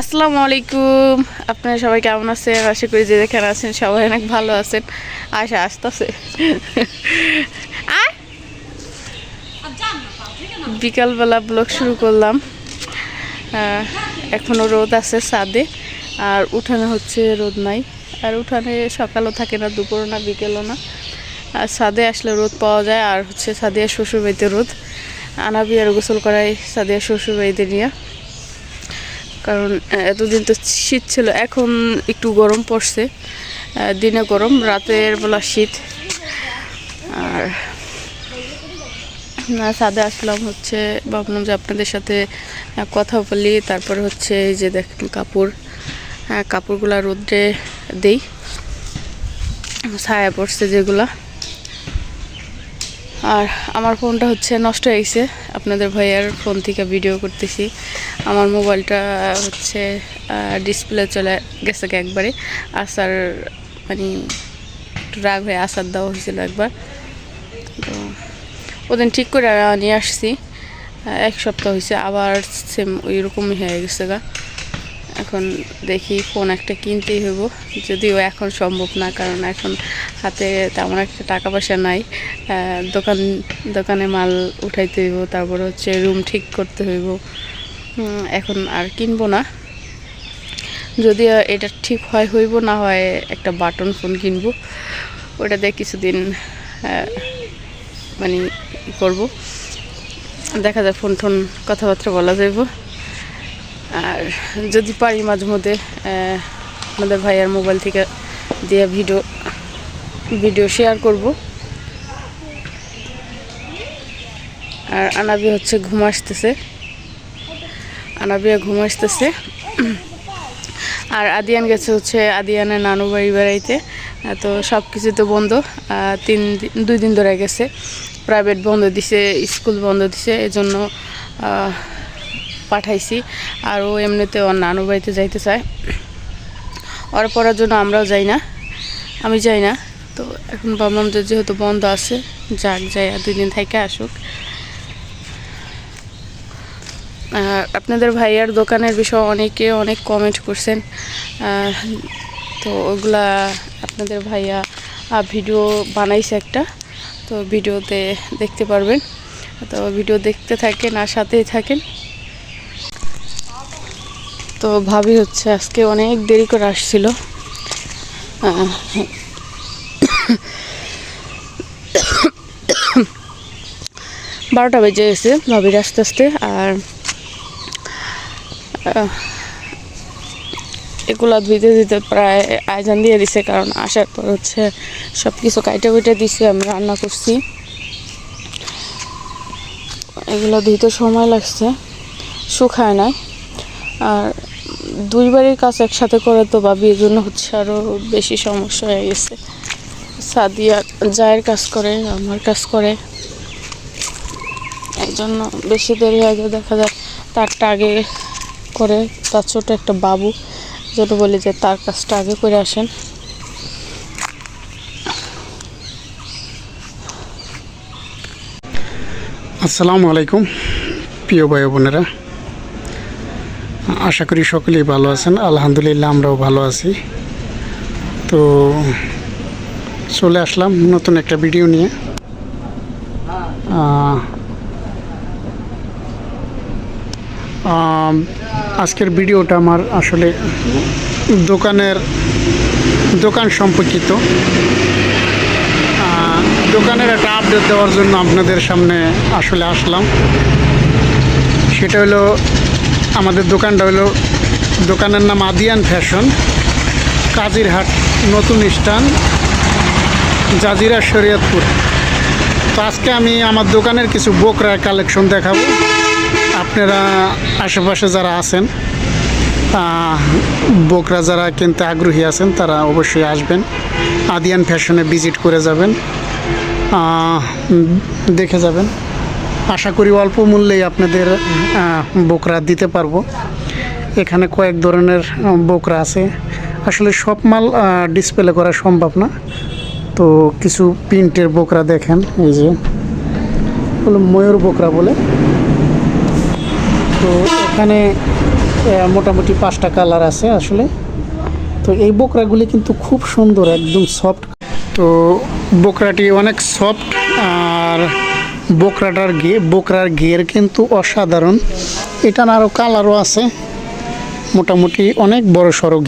আসসালামু আলাইকুম। আপনারা সবাই কেমন আছেন? আশা করি যে যেখানে আছেন সবাই অনেক ভালো আছেন। আশা আসতেছে। বিকালবেলা ব্লগ শুরু করলাম। আহ, এখনও রোদ আছে ছাদে আর উঠানে হচ্ছে রোদ নাই। আর উঠানে সকালও থাকে না দুপুরও না বিকেলও না। আর ছাদে আসলে রোদ পাওয়া যায় আর হচ্ছে সাদিয়া শ্বশুর বাড়িতে রোদ। আনাবি আর গোসল করাই সাদিয়া শ্বশুর বাড়িতে নিয়ে। কারণ এতদিন তো শীত ছিল, এখন একটু গরম পড়ছে। দিনে গরম, রাতের বেলা শীত। আর না, সাদে আসলাম হচ্ছে, ভাবলাম যে আপনাদের সাথে কথা বলি। তারপরে হচ্ছে এই যে দেখেন কাপড়। হ্যাঁ কাপড়গুলা রোদ্রে দেই। ছায়া পড়ছে যেগুলা। আর আমার ফোনটা হচ্ছে নষ্ট হয়ে গেছে। আপনাদের ভাইয়ার ফোন থেকে ভিডিও করতেছি। আমার মোবাইলটা হচ্ছে ডিসপ্লে চলে গেছে একবারে। আসার মানে রাগ হয়ে আসার দেওয়া হয়েছিল একবার। তো ওদিন ঠিক করে নিয়ে আসছি। এক সপ্তাহ হয়েছে, আবার সেম ওই রকমই হয়ে গেছে গা। এখন দেখি ফোন একটা কিনতেই হইব। যদিও এখন সম্ভব না, কারণ এখন হাতে তেমন একটা টাকা পয়সা নাই দোকান, দোকানে মাল উঠাইতে হইব, তারপরে হচ্ছে রুম ঠিক করতে হইব। এখন আর কিনবো না। যদি এটা ঠিক হয়, হইব না হয় একটা বাটন ফোন কিনবো। ওটা দিয়ে কিছুদিন মানে করব। দেখা যায় ফোন টোন কথাবার্তা বলা যাইব। আর যদি পারি মাঝে মধ্যে আমাদের ভাইয়ার মোবাইল থেকে দিয়ে ভিডিও ভিডিও শেয়ার করব। আর আনাবি হচ্ছে, ঘুম আসতেছে। আনাবিয়া ঘুম আসতেছে। আর আদিয়ান গেছে হচ্ছে আদিয়ানের নানু বাড়ি বেড়াইতে। তো সব কিছু তো বন্ধ। তিন দুই দিন ধরে গেছে। প্রাইভেট বন্ধ দিছে, স্কুল বন্ধ দিছে, এজন্য পাঠাইছি। আর ও এমনিতে ওর নানু বাড়িতে যাইতে চায়। ওর পড়ার জন্য আমরাও যাই না। আমি যাই না। তো এখন ভাবলাম যে যেহেতু বন্ধ আছে, যাক, যাই, আর দুই দিন থেকে আসুক। আপনাদের ভাইয়ার দোকানের বিষয়ে অনেকে অনেক কমেন্ট করছেন। তো ওগুলা আপনাদের ভাইয়া ভিডিও বানাইছে একটা। তো ভিডিওতে দেখতে পারবেন। তো ভিডিও দেখতে থাকেন আর সাথেই থাকেন। তো ভাবি হচ্ছে আজকে অনেক দেরি করে আসছিল। বারোটা বেজে গেছে, ভাবির আস্তে আস্তে। আর এগুলা ধুইতে দিতে প্রায় আয়োজন দিয়ে দিছে, কারণ আসার পর হচ্ছে সব কিছু কাইটে কুইটে দিছি, আমি রান্না করছি। এগুলো ধুইতে সময় লাগছে, শুকায় নাই। আর দুই বাড়ির কাজ একসাথে করে তো ভাবি এই জন্য হচ্ছে আরও বেশি সমস্যা হয়ে গেছে। সাদিয়া জায়ের কাজ করে, আমার কাজ করে। এই জন্য বেশি দেরি হয়ে যায় দেখা যায় তারটা আগে করে, তার ছোট একটা বাবু যেটা বলি যে তার কাজটা আগে করে আসেন। আসসালামু আলাইকুম, প্রিয় ভাই বোনেরা। আশা করি সকলেই ভালো আছেন। আলহামদুলিল্লাহ, আমরাও ভালো আছি। তো চলে আসলাম নতুন একটা ভিডিও নিয়ে আহ, আম, আজকের ভিডিওটা আমার আসলে দোকানের দোকান সম্পর্কিত। দোকানের একটা আপডেট দেওয়ার জন্য আপনাদের সামনে আসলে আসলাম। সেটা হলো, আমাদের দোকানটা হলো দোকানের নাম আদিয়ান ফ্যাশন, কাজিরহাট নতুন স্টান জাজিরা শরীয়তপুর। তো আজকে আমি আমার দোকানের কিছু বোকরা কালেকশন দেখাবো। আপনারা আশেপাশে যারা আছেন বোকরা যারা কিনতে আগ্রহী আছেন, তারা অবশ্যই আসবেন। আদিয়ান ফ্যাশনে ভিজিট করে যাবেন। দেখে যাবেন। আশা করি অল্প মূল্যেই আপনাদের বোকরা দিতে পারব। এখানে কয়েক ধরনের বোকরা আছে। আসলে সব মাল ডিসপ্লে করা সম্ভব না। তো কিছু প্রিন্টের বোকরা দেখেন, এই যে। ময়ূর বোকরা বলে। তো এখানে মোটামুটি পাঁচটা কালার আছে আসলে। তো এই বোকরাগুলি কিন্তু খুব সুন্দর একদম সফট। তো বোকরাটি অনেক সফট আর বোকরাটার গে বোকরার ঘের কিন্তু অসাধারণ। এটার আরও কালারও আছে মোটামুটি অনেক বড় সড়ো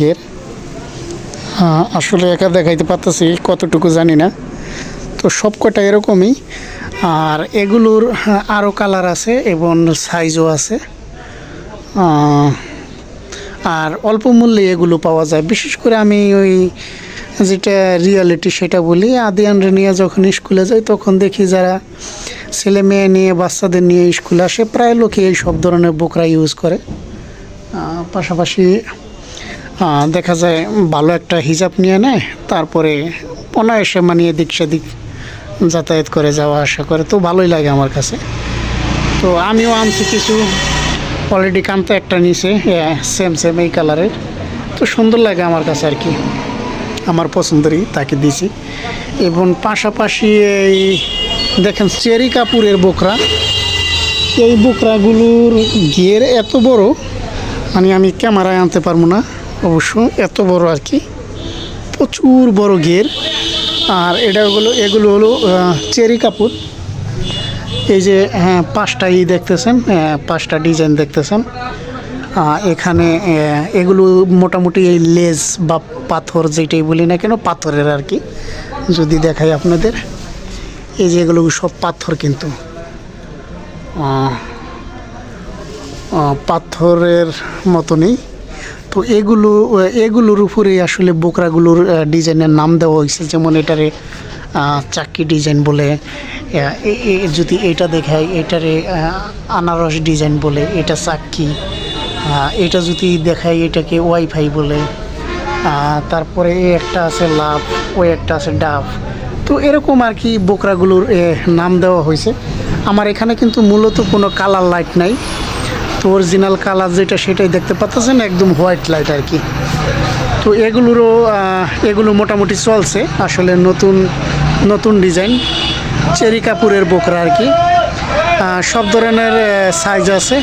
হ্যাঁ, আসলে একা দেখাইতে পারতেছি কতটুকু জানি না। তো সব কটা এরকমই আর এগুলোর হ্যাঁ, আরও কালার আছে এবং সাইজও আছে। আর অল্প মূল্যে এগুলো পাওয়া যায়। বিশেষ করে আমি ওই যেটা রিয়ালিটি সেটা বলি, আদিয়ানরে নিয়ে যখন স্কুলে যাই, তখন দেখি যারা ছেলে মেয়ে নিয়ে, বাচ্চাদের নিয়ে স্কুলে আসে, প্রায় লোকে এই সব ধরনের বোকরা ইউজ করে। পাশাপাশি দেখা যায় ভালো একটা হিজাব নিয়ে নেয়, তারপরে অনায়াসে মানিয়ে দিক সেদিক যাতায়াত করে যাওয়া আসা করে, তো ভালোই লাগে আমার কাছে। তো আমিও আনছি কিছু অলরেডি কামতে একটা নিচে সেম সেম এই কালারের তো সুন্দর লাগে আমার কাছে আর কি। আমার পছন্দেরই তাকে দিছি। এবং পাশাপাশি এই, দেখেন চেরি কাপুরের বোকরা। এই বোকরাগুলোর গিয়ের এত বড় মানে আমি ক্যামেরায় আনতে পারব না। অবশ্য এত বড় আর কি। প্রচুর বড় ঘের আর এটা হলো, এগুলো হলো চেরি কাপুর। এই যে হ্যাঁ পাঁচটা ই দেখতেছেন পাঁচটা ডিজাইন দেখতেছেন। এখানে এগুলো মোটামুটি এই লেজ বা পাথর যেটাই বলি না কেন, পাথরের আর কি। যদি দেখাই আপনাদের, এই যে এগুলো সব পাথর কিন্তু। পাথরের মতনই। তো এগুলো, এগুলোর উপরেই আসলে বোকরাগুলোর ডিজাইনের নাম দেওয়া হয়েছে, যেমন এটারে চাক্কি ডিজাইন বলে যদি এটা দেখায় এটারে আনারস ডিজাইন বলে, এটা চাক্কি এটা যদি দেখায় এটাকে ওয়াইফাই বলে তারপরে এ একটা আছে লাভ, ওই একটা আছে ডাব তো এরকম আর কি বোকরাগুলোর নাম দেওয়া হয়েছে। আমার এখানে কিন্তু মূলত কোনো কালার লাইট নাই। তো অরিজিনাল কালার যেটা সেটাই দেখতে পাচ্ছেন, একদম হোয়াইট লাইট আর কি। তো এগুলোরও এগুলো মোটামুটি চলছে। আসলে নতুন নতুন ডিজাইন, চেরি কাপুরের বোকরা আর কি। সব ধরনের সাইজ আছে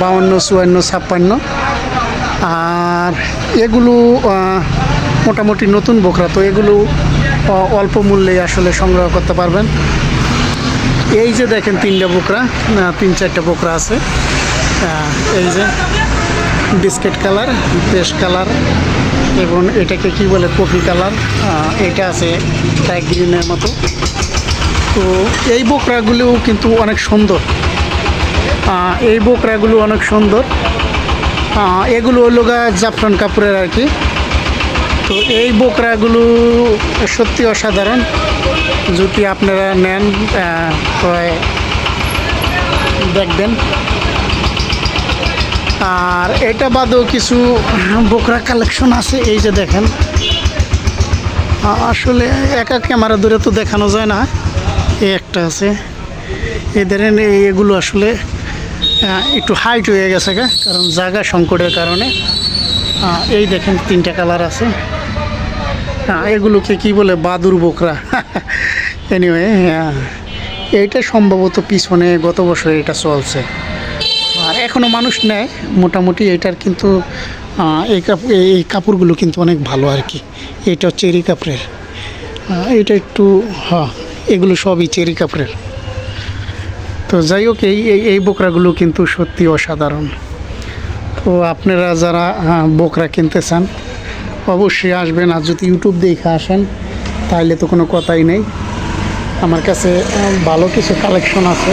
বাউন্ন, চুয়ান্ন, ছাপ্পান্ন। আর এগুলো মোটামুটি নতুন বোকরা, তো এগুলো অল্প মূল্যে আসলে সংগ্রহ করতে পারবেন। এই যে দেখেন তিনটা বোকরা তিন চারটা বোকরা আছে। এই যে বিস্কিট কালার বেশ কালার এবং এটাকে কি বলে কফি কালার? এটা আছে টাইগ গ্রিনের মতো। তো এই বোকরাগুলোও কিন্তু অনেক সুন্দর। এই বোকরাগুলো অনেক সুন্দর। এগুলো হলো জাফরান কাপড়ের আর কি। তো এই বোকরাগুলো সত্যি অসাধারণ। যদি আপনারা নেন দেখবেন। আর এটা বাদেও কিছু বোকরা কালেকশন আছে, এই যে দেখেন। আসলে একা ক্যামেরা ধরে তো দেখানো যায় না। এই একটা আছে। এদের এগুলো আসলে একটু হাইট হয়ে গেছে গা, কারণ জায়গা সংকটের কারণে। এই দেখেন তিনটা কালার আছে। হ্যাঁ এগুলোকে কি বলে? বাদুর বোকরা। এনিওয়ে এইটা সম্ভবত পিছনে গত বছর এটা চলছে। এখনও মানুষ নেয় মোটামুটি এটার কিন্তু এই কাপ- এই- কাপড়গুলো কিন্তু অনেক ভালো আর কি। এটা হচ্ছে চেরি কাপড়ের। এটা একটু হ্যাঁ এগুলো সবই চেরি কাপড়ের। তো যাই হোক এই এই- বোকরাগুলো কিন্তু সত্যি অসাধারণ। তো আপনারা যারা আহ, বোকরা কিনতে চান অবশ্যই আসবেন। আর যদি ইউটিউব দেখে আসেন তাহলে তো কোনো কথাই নেই। আমার কাছে ভালো কিছু কালেকশন আছে।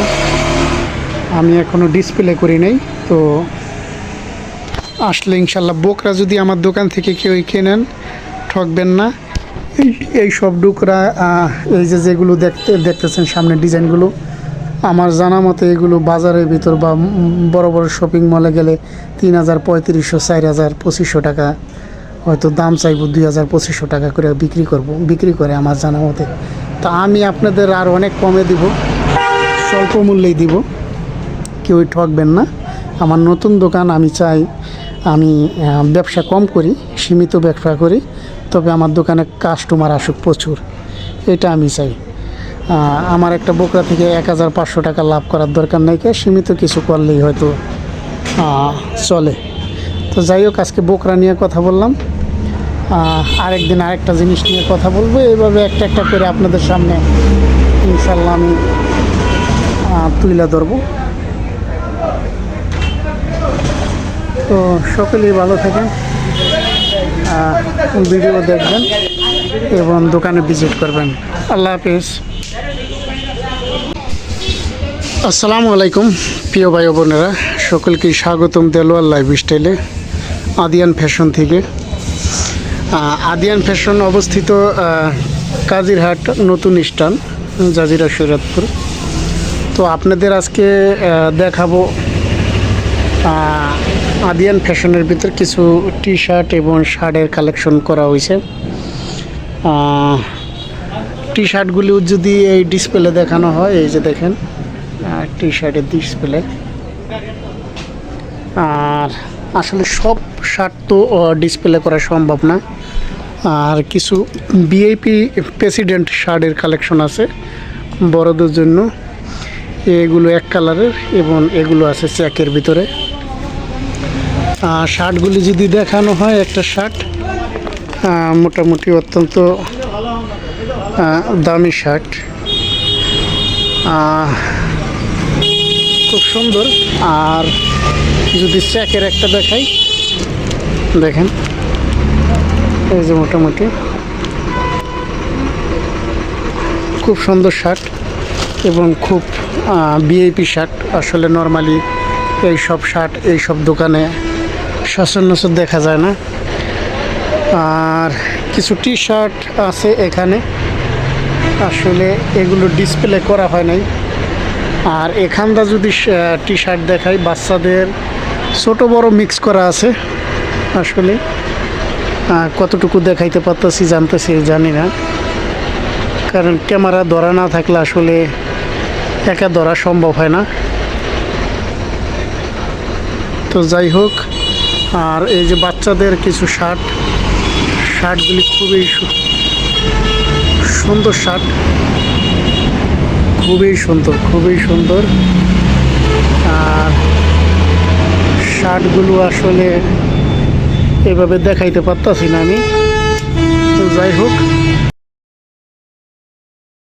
আমি এখনও ডিসপ্লে করি নাই, তো আসলে ইনশাল্লাহ বোকরা যদি আমার দোকান থেকে কেউ কেনেন, ঠকবেন না। এই এই সব ডুকরা এই যে যেগুলো দেখতে, দেখতেছেন সামনে ডিজাইনগুলো, আমার জানা মতে এগুলো বাজারের ভিতর বা বড় বড় শপিং মলে গেলে তিন হাজার, পঁয়ত্রিশশো, চার হাজার, পঁচিশশো টাকা, হয়তো দাম চাইব দুই হাজার, পঁচিশশো টাকা করে বিক্রি করব, বিক্রি করে আমার জানা মতে। তা আমি আপনাদের আর অনেক কমে দিব, স্বল্প মূল্যেই দিব। কেউই ঠকবেন না। আমার নতুন দোকান আমি চাই, আমি ব্যবসা কম করি, সীমিত ব্যবসা করি, তবে আমার দোকানে কাস্টমার আসুক প্রচুর। এটা আমি চাই। আমার একটা বোকরা থেকে এক হাজার পাঁচশো টাকা লাভ করার দরকার নেই সীমিত কিছু করলেই হয়তো চলে। তো যাই হোক, আজকে বোকরা নিয়ে কথা বললাম। আরেকদিন আরেকটা জিনিস নিয়ে কথা বলব। এইভাবে একটা একটা করে আপনাদের সামনে, ইনশাল্লাহ আমি তুলে ধরবো। তো সকলেই ভালো থাকেন ভিডিও দেখবেন এবং দোকানে ভিজিট করবেন। আল্লাহ হাফিজ। আসসালামু আলাইকুম, প্রিয় ভাই বোনেরা, সকলকে স্বাগতম দেলোয়ার লাইফ স্টাইলে আদিয়ান ফ্যাশন থেকে। আদিয়ান ফ্যাশন অবস্থিত কাজিরহাট নতুন স্টান জাজিরা শরীয়তপুর। তো আপনাদের আজকে দেখাবো আদিয়ান ফ্যাশনের ভিতর কিছু টি শার্ট এবং শার্টের কালেকশন করা হয়েছে। টি শার্টগুলি যদি এই ডিসপ্লে দেখানো হয়, এই যে দেখেন টি শার্টের ডিসপ্লে আর আসলে সব শার্ট তো ডিসপ্লে করা সম্ভব না। আর কিছু বিআইপি প্রেসিডেন্ট শার্টের কালেকশন আছে, বড়দের জন্য। এগুলো এক কালারের এবং এগুলো আছে চেকের ভিতরে। শার্টগুলি যদি দেখানো হয়, একটা শার্ট মোটামুটি অত্যন্ত দামি শার্ট। খুব সুন্দর। আর যদি চেকের একটা দেখাই, দেখেন, এই যে মোটামুটি। খুব সুন্দর শার্ট এবং খুব বিআইপি শার্ট। আসলে নর্মালি এই সব শার্ট, এই সব দোকানে সচরাচর দেখা যায় না। আর কিছু টি শার্ট আছে এখানে। আসলে এগুলো ডিসপ্লে করা হয় নাই। আর এখানটা যদি টি শার্ট দেখাই, বাচ্চাদের ছোট বড় মিক্স করা আছে। আসলে কতটুকু দেখাইতে পারতেছি জানতেছি, জানি না। কারণ ক্যামেরা ধরা না থাকলে আসলে একা ধরা সম্ভব হয় না। তো যাই হোক আর এই যে বাচ্চাদের কিছু শার্ট, শার্টগুলি খুবই সুন্দর শার্ট। খুবই সুন্দর খুবই সুন্দর। আর শার্টগুলো আসলে এভাবে দেখাইতে পারতাছি না আমি। যাই হোক